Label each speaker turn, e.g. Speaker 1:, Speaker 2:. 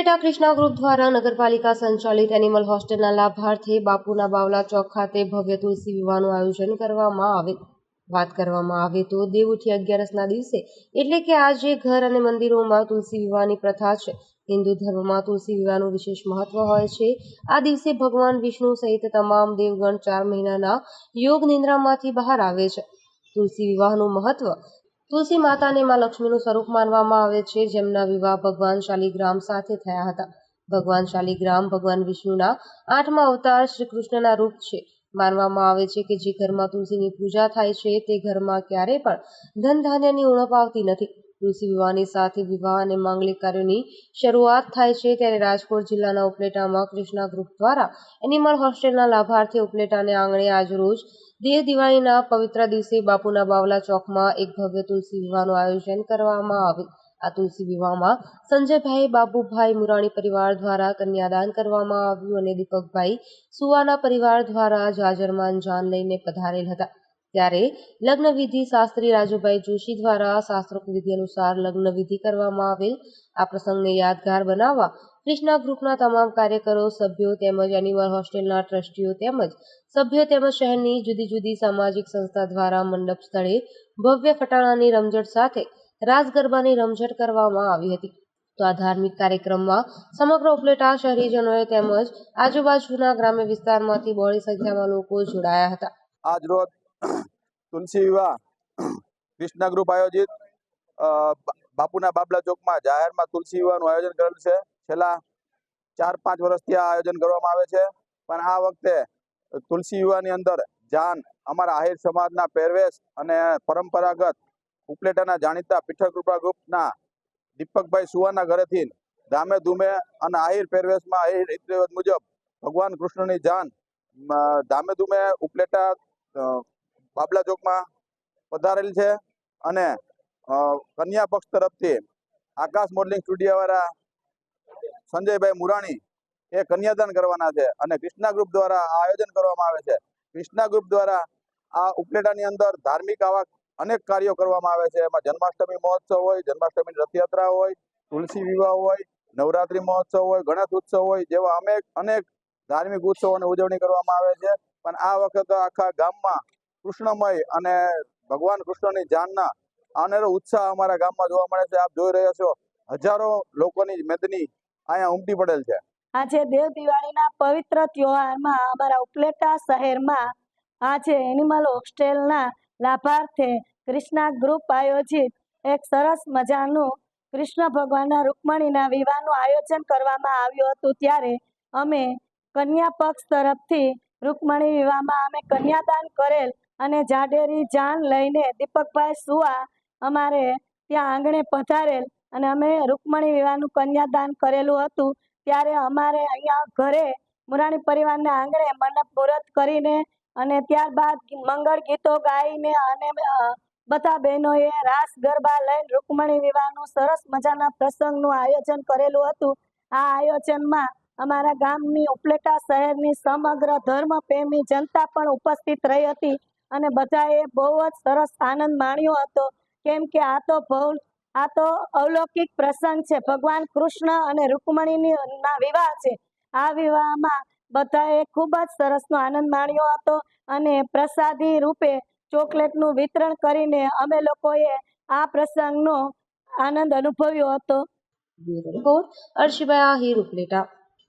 Speaker 1: Upleta Krishna group દ્વારા નગરપાલિકા સંચાલિત એનિમલ હોસ્ટેલના લાભાર્થે બાપુના બાવલા ચોક ખાતે ભવ્ય તુલસી વિવાહનું આયોજન કરવામાં આવે વાત કરવામાં આવે તો દેવઉઠી અગિયારસના દિવસે એટલે કે આજે ઘર અને મંદિરોમાં તુલસી વિવાહની પ્રથા છે. હિન્દુ ધર્મમાં તુલસી વિવાહનું વિશેષ મહત્વ હોય છે. આ દિવસે ભગવાન વિષ્ણુ સહિત તમામ દેવગણ ચાર મહિનાના યોગ નિંદ્રામાંથી બહાર આવે છે. તુલસી વિવાહનું મહત્વ તુલસી માતાને માં લક્ષ્મીનું સ્વરૂપ માનવામાં આવે છે, જેમના વિવાહ ભગવાન શાલિગ્રામ સાથે થયા હતા. ભગવાન શાલિગ્રામ ભગવાન વિષ્ણુના આઠમા અવતાર શ્રી કૃષ્ણના રૂપ છે. માનવામાં આવે છે કે જે ઘરમાં તુલસીની પૂજા થાય છે, તે ઘરમાં ક્યારેય પણ ધન ધાન્યની ઉણપ આવતી નથી. તુલસી વિવાહની સાથે વિવાહ અને માંગલિક કાર્યોની શરૂઆત થાય છે ત્યારે રાજકોટ જિલ્લાના ઉપલેટામાં કૃષ્ણા ગ્રુપ દ્વારા એનિમલ હોસ્ટેલના લાભાર્થી ઉપલેટાને આંગણે આજરોજ દેહ દિવાળીના પવિત્ર દિવસે બાપુના બાવલા ચોકમાં એક ભવ્ય તુલસી વિવાહનું આયોજન કરવામાં આવ્યું આ તુલસી વિવાહમાં સંજયભાઈ, બાબુભાઈ મુરાણી પરિવાર દ્વારા કન્યાદાન કરવામાં આવ્યું અને દીપકભાઈ સુવાના પરિવાર દ્વારા જાજરમાન જાન લઈને પધારેલ હતા. ત્યારે લગ્ન વિધિ શાસ્ત્રી રાજુભાઈ જોશી દ્વારા શાસ્ત્રોક્ત વિધિ અનુસાર લગ્ન વિધિ કરવામાં આવેલ. આ પ્રસંગને યાદગાર બનાવવા ક્રિષ્ના ગ્રુપના તમામ કાર્યકરો, સભ્યો તેમજ એનિમલ હોસ્ટેલના ટ્રસ્ટીઓ તેમજ સભ્યો તેમજ શહેરની જુદી જુદી સામાજિક સંસ્થા દ્વારા મંડપ સ્થળે ભવ્ય ફટાણાની રમઝટ સાથે રાસ ગરબાની રમઝટ કરવામાં આવી હતી. તો આ ધાર્મિક કાર્યક્રમમાં સમગ્ર ઉપલેટા શહેરીજનોએ તેમજ આજુબાજુના ગ્રામ્ય વિસ્તારમાંથી બહોળી સંખ્યામાં લોકો જોડાયા હતા.
Speaker 2: આજ રોજ તુલસી વિવાહ કૃષ્ણા ગ્રુપ આયોજિત બાપુના બાબલા ચોકમાં જાહેરમાં તુલસી વિવાહનું આયોજન કરેલું છે. છેલ્લા ચાર પાંચ વર્ષથી આ આયોજન કરવામાં આવે છે. પણ આ વખતે તુલસી વિવાહની અંદર જાન અમારા આહિર સમાજના પહેરવેશ અને પરંપરાગત ઉપલેટાના જાણીતા પીઠળ કૃપા ગ્રુપના દીપકભાઈ સુવાના ઘરેથી ધામે ધૂમે અને આહિર પહેરવેશમાં આહિર રીત મુજબ ભગવાન કૃષ્ણની જાન ધામે ધૂમે ઉપલેટા બાબલા ચોકમાં પધારેલ છે અને કન્યા પક્ષ તરફથી આકાશ મોડલિંગ સ્ટુડિયોવાળા સંજયભાઈ મુરાણી એ કન્યાદાન કરવાના છે અને કૃષ્ણા ગ્રુપ દ્વારા આયોજન કરવામાં આવે છે. કૃષ્ણા ગ્રુપ દ્વારા આ ઉપલેટાની અંદર ધાર્મિક આવા અનેક કાર્યો કરવામાં આવે છે. એમાં જન્માષ્ટમી મહોત્સવ હોય જન્માષ્ટમીની રથયાત્રા હોય, તુલસી વિવાહ હોય, નવરાત્રી મહોત્સવ હોય, ગણેશ ઉત્સવ હોય જેવા અનેક અનેક ધાર્મિક ઉત્સવોની ઉજવણી કરવામાં આવે છે. પણ આ વખતે આખા ગામમાં કૃષ્ણમય અને ભગવાન કૃષ્ણની જાનના અનેરો ઉત્સાહ અમારા ગામમાં જોવા મળે છે. આપ જોઈ રહ્યા છો, હજારો લોકોની મેદની અહીંયા ઉમટી પડેલ છે.
Speaker 3: આજે દેવ દિવાળીના પવિત્ર તહેવારમાં અમારા ઉપલેટા શહેરમાં આજે એનિમલ હોસ્ટેલના લાભાર્થે કૃષ્ણા ગ્રુપ આયોજિત એક સરસ મજાનું કૃષ્ણ ભગવાનના રૂકમણીના વિવાહનું આયોજન કરવામાં આવ્યું હતું. ત્યારે અમે કન્યા પક્ષ તરફથી રૂકમણી વિવાહમાં અમે કન્યાદાન કરેલ અને જાડેરી જાન લઈને દીપકભાઈ સુવા અમારે ત્યાં આંગણે પધારેલ અને અમે રૂકમણી વિવાહનું કન્યાદાન કરેલું હતું. ત્યારે અમારે અહીંયા ઘરે મુરાણી પરિવારના આંગણે મંડપ મુહૂર્ત કરીને અને ત્યારબાદ મંગળ ગીતો ગાઈને અને બધા બહેનોએ રાસ ગરબા લઈને રૂકમણી વિવાહનું સરસ મજાના પ્રસંગનું આયોજન કરેલું હતું. આ આયોજનમાં અમારા ગામની ઉપલેટા શહેરની સમગ્ર ધર્મ પ્રેમી જનતા પણ ઉપસ્થિત રહી હતી. અને બધાએ બહુ જ સરસ આનંદ માણ્યો હતો. કેમ કે આ તો ભવ આ તો અલૌકિક પ્રસંગ છે. ભગવાન કૃષ્ણ અને રૂકમણીની ના વિવાહ છે. આ વિવાહમાં બધાએ ખૂબ જ સરસનો આનંદ માણ્યો હતો અને પ્રસાદી રૂપે ચોકલેટનું વિતરણ કરીને અમે લોકોએ આ પ્રસંગનો આનંદ અનુભવ્યો હતો.
Speaker 1: બ્યુરો આ અર્શિભાઈ ઉપલેટા.